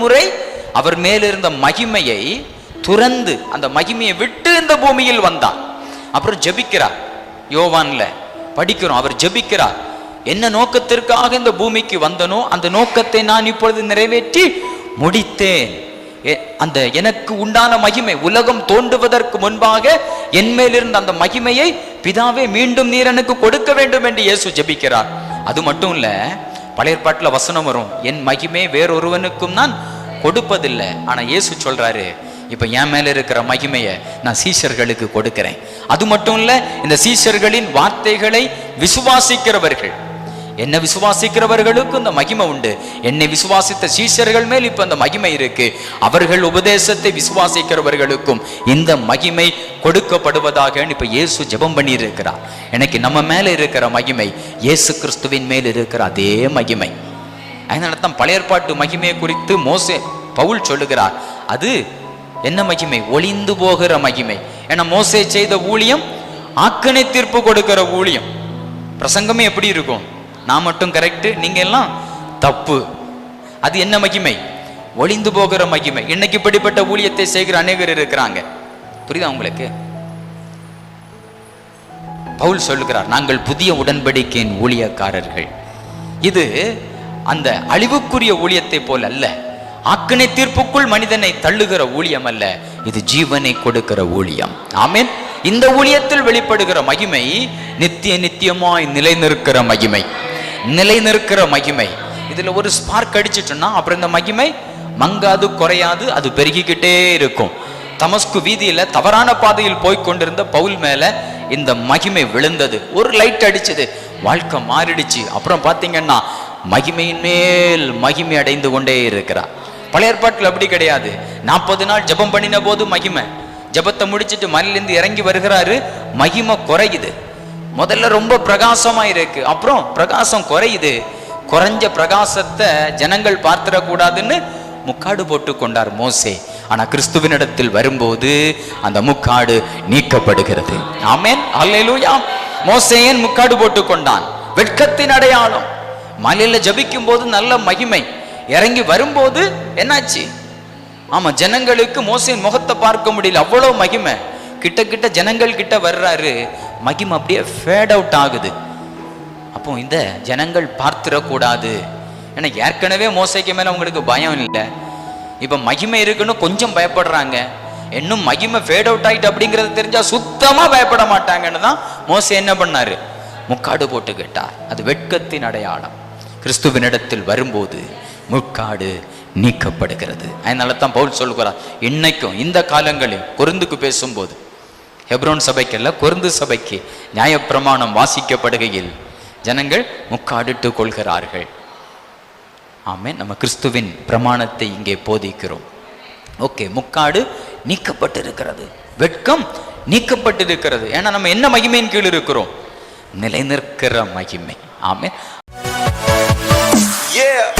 முறை அவர் மேலிருந்த மகிமையை துறந்து அந்த மகிமையை விட்டு இந்த பூமியில் வந்தார். அப்புறம் ஜபிக்கிறார். யோவான்ல படிக்கிறோம். அவர் ஜபிக்கிறார். என்ன நோக்கத்திற்காக இந்த பூமிக்கு வந்தனோ அந்த நோக்கத்தை நான் இப்பொழுது நிறைவேற்றி முடித்தேன். அந்த எனக்கு உண்டான மகிமை உலகம் தோன்றுவதற்கு முன்பாக என் மேலிருந்த அந்த மகிமையை பிதாவே மீண்டும் நீர் எனக்கு கொடுக்க வேண்டும் என்று இயேசு ஜெபிக்கிறார். அது மட்டும் இல்ல பழைய பாட்டில் வசனம் வரும். என் மகிமை வேறொருவனுக்கும் நான் கொடுப்பதில்லை. ஆனால் இயேசு சொல்கிறாரு இப்போ என் மேலே இருக்கிற மகிமையை நான் சீஷர்களுக்கு கொடுக்கிறேன். அது மட்டும் இல்லை இந்த சீஷர்களின் வார்த்தைகளை விசுவாசிக்கிறவர்கள் என்னை விசுவாசிக்கிறவர்களுக்கும் இந்த மகிமை உண்டு. என்னை விசுவாசித்த சீஷர்கள் மேல் இப்ப அந்த மகிமை இருக்கு. அவர்கள் உபதேசத்தை விசுவாசிக்கிறவர்களுக்கும் இந்த மகிமை கொடுக்கப்படுவதாக இப்ப இயேசு ஜெபம் பண்ணி இருக்கிறார் எனக்கு நம்ம மேல இருக்கிற மகிமை இயேசு கிறிஸ்துவின் மேல் இருக்கிற அதே மகிமை. அதனால தான் பழைய மகிமையை குறித்து மோசே பவுல் சொல்லுகிறார். அது என்ன மகிமை? ஒளிந்து போகிற மகிமை. ஏன்னா மோசே செய்த ஊழியம் ஆக்கணை தீர்ப்பு கொடுக்கிற ஊழியம். பிரசங்கமே எப்படி இருக்கும்? நான் மட்டும் கரெக்ட் நீங்க எல்லாம் தப்பு. அது என்ன மகிமை? ஒளிந்து போகிற மகிமை. இன்னைக்கு இப்படிப்பட்ட ஊழியத்தை செய்கிற அநேகர் இருக்கிறாங்க? புரியுதா உங்களுக்கு? பவுல் சொல்லுகிறார் நாங்கள் புதிய உடன்படிக்கையின் ஊழியக்காரர்கள். இது அந்த அழிவுக்குரிய ஊழியத்தை போல் அல்ல. ஆக்கினை தீர்ப்புக்குள் மனிதனை தள்ளுகிற ஊழியம் அல்ல. இது ஜீவனை கொடுக்கிற ஊழியம். ஆமேன். இந்த ஊழியத்தில் வெளிப்படுகிற மகிமை நித்திய நித்தியமாய் நிலைநிற்கிற மகிமை. நிலைநிற்கிற மகிமை. இதுல ஒரு ஸ்பார்க் அடிச்சிட்டோம்னா அப்புறம் இந்த மகிமை மங்காது குறையாது அது பெருகிக்கிட்டே இருக்கும். தமஸ்கு வீதியில தவறான பாதையில் போய் கொண்டிருந்த பவுல் மேல இந்த மகிமை விழுந்தது. ஒரு லைட் அடிச்சது. வாழ்க்கை மாறிடுச்சு. அப்புறம் பாத்தீங்கன்னா மகிமையின் மேல் மகிமை அடைந்து கொண்டே இருக்கிறார். பழைய ஏற்பாட்டில் அப்படி கிடையாது. நாற்பது நாள் ஜெபம் பண்ணின போது மகிமை. ஜெபத்தை முடிச்சிட்டு மலையிலிருந்து இறங்கி வருகிறாரு. மகிமை குறையுது. முதல்ல ரொம்ப பிரகாசமா இருக்கு. அப்புறம் பிரகாசம் குறையுது. குறைஞ்ச பிரகாசத்தை ஜனங்கள் பார்த்திடக்கூடாதுன்னு முக்காடு போட்டு கொண்டார் மோசே. ஆனா கிறிஸ்துவினிடத்தில் வரும்போது அந்த முக்காடு நீக்கப்படுகிறது. ஆமேன். அல்லேலூயா. மோசே முக்காடு போட்டு கொண்டான்? வெட்கத்தின் அடையாளம். மலையில ஜபிக்கும் போது நல்ல மகிமை. இறங்கி வரும்போது என்னாச்சு? ஆமா ஜனங்களுக்கு மோசையின் முகத்தை பார்க்க முடியல. அவ்வளவு மகிமை. கிட்ட கிட்ட ஜனங்கள் கிட்ட வர்றாரு மகிமை அப்படியே ஃபேட் அவுட் ஆகுது. அப்போ இந்த ஜனங்கள் பார்த்துடக்கூடாது. ஏன்னா ஏற்கனவே மோசைக்கு மேலே அவங்களுக்கு பயம் இல்லை. இப்போ மகிமை இருக்குன்னு கொஞ்சம் பயப்படுறாங்க. இன்னும் மகிமை ஃபேட் அவுட் ஆகிட்டு அப்படிங்கிறத தெரிஞ்சா சுத்தமாக பயப்பட மாட்டாங்கன்னு தான் மோசை என்ன பண்ணார்? முக்காடு போட்டு கேட்டார். அது வெட்கத்தின் அடையாளம். கிறிஸ்துவினிடத்தில் வரும்போது முக்காடு நீக்கப்படுகிறது. அதனால தான் பவுல் சொல்கிறார் இன்னைக்கும் இந்த காலங்களில் பொருந்துக்கு பேசும்போது ஹெப்ரோன் சபைக்கல்ல கொருந்து சபைக்கு நியாயப்பிரமாணம் வாசிக்கப்படுகையில் ஜனங்கள் முக்காடிட்டு கொள்கிறார்கள். ஆமே நம்ம கிறிஸ்துவின் பிரமாணத்தை இங்கே போதிக்கிறோம். ஓகே முக்காடு நீக்கப்பட்டிருக்கிறது. வெட்கம் நீக்கப்பட்டிருக்கிறது. ஏன்னா நம்ம என்ன மகிமையின் கீழ் இருக்கிறோம்? நிலைநிற்கிற மகிமை. ஆமே Yeah.